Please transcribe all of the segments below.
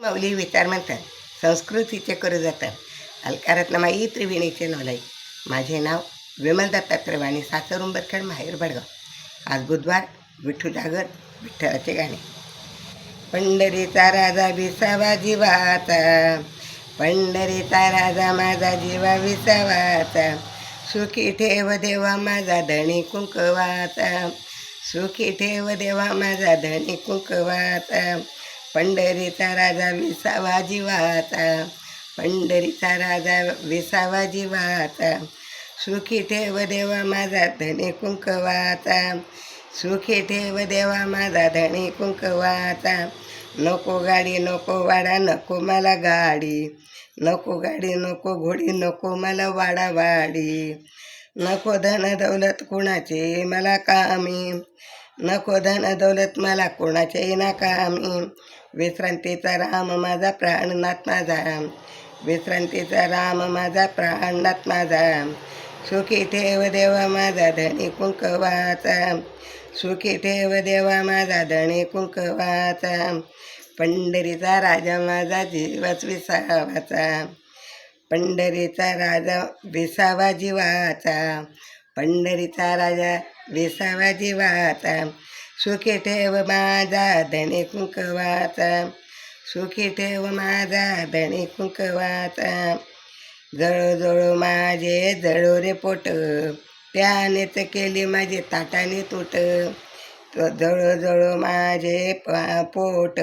माऊली विचार म्हणतात संस्कृतीचे करू जातात. अलकारात माई त्रिवेणीचे नवलाई. माझे नाव विमल त्रिवाणी वाणी सासर उंबरखेड माहेर बडगाव आज बुधवार विठ्ठू जागर विठ्ठलाचे गाणे. पंढरीचा राजा विसावा जीवाचा. पंढरीचा राजा माझा जीवा विसावाचा. सुखी ठेव देवा माझा धणी कुंकवाचा. सुखी ठेव देवा माझा धणी कुंकवाचा. पंढरीचा राजा विसावा जीवाचा पंढरीचा राजा विसावा जीवाचा सुखी ठेव देवा माझा धनी कुंकवाचा सुखी ठेव देवा माझा धनी कुंकवाचा नको गाडी नको वाडा नको मला गाडी. नको गाडी नको घोडी नको मला वाडा वाडी. नको धन दौलत कुणाचे मला कामी. नको धन दौलत मला कोणाचे नाका. आम्ही विश्रांतीचा राम माझा प्राणनाथ माझा. विश्रांतीचा राम माझा प्राणनाथ माझा. सुखी ठेव देवा माझा धनी कुंकवाचा. सुखी ठेव देवा माझा धणी कुंकवाचा. पंढरीचा राजा माझा जीवच विसावाचा. पंढरीचा राजा विसावा जीवाचा. पंढरीचा राजा विसावा जीवाचा सुखी ठेव माझा धणे कुंकवाचा सुखी ठेव माझा धणे कुंकवाचा जळोजळो माझे जळो रे पोट. त्यानेच केली माझे ताटाने तुट. जळोजळो माझे पोट.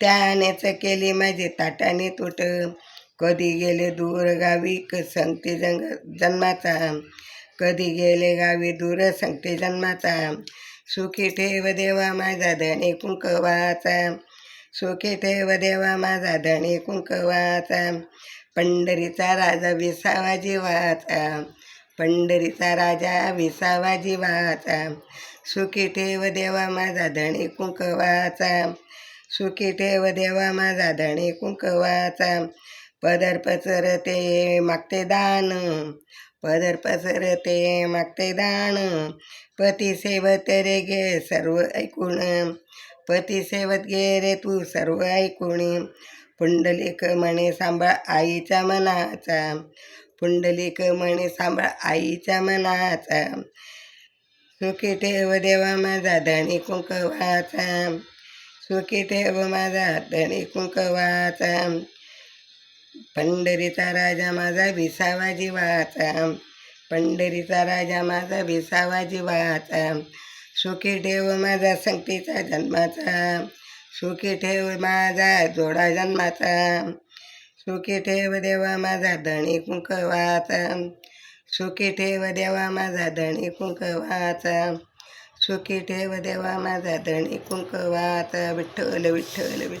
त्यानेच केली माझे ताटाने तुट. कधी गेले दूर गावी क संगती जंग जन्माचा. कधी गेले गावी दूर संगती जन्माचा. सुखी ठेव देवा माझा धणी कुंकवाचा. सुखी ठेव देवा माझा धणी कुंकवाचा. पंढरीचा राजा विसावा जीवाचा. पंढरीचा राजा विसावा जीवाचा. सुखी ठेव देवा माझा धणी कुंकवाचा. सुखी ठेव देवा माझा धणी कुंकवाचा. पदर पसरते मागते दान पदर पसरते मागते दान. पती सेवत रे गे सर्व ऐकून पती सेवत घे रे तू सर्व ऐकून. पुंडलिक म्हणे सांभाळ आईच्या मनाचा. पुंडलिक म्हणे सांभाळ आईच्या मनाचा. सुखी ठेव देवा माझा धणी कुंकवाचा. सुखी ठेव माझा धणी कुंकवाचा. पंढरीचा राजा माझा विसावा जीवाचा. पंढरीचा राजा माझा विसावा जीवाचा. सुखी ठेव माझा संगतीचा जन्माचा. सुखी ठेव माझा जोडा जन्माचा. सुखी ठेव देवा माझा धणी कुंकवाचा. सुखी ठेव देवा माझा धणी कुंकवाचा. सुखी ठेव देवा माझा धणी कुंकवाचा. विठ्ठल विठ्ठल विठ्ठल.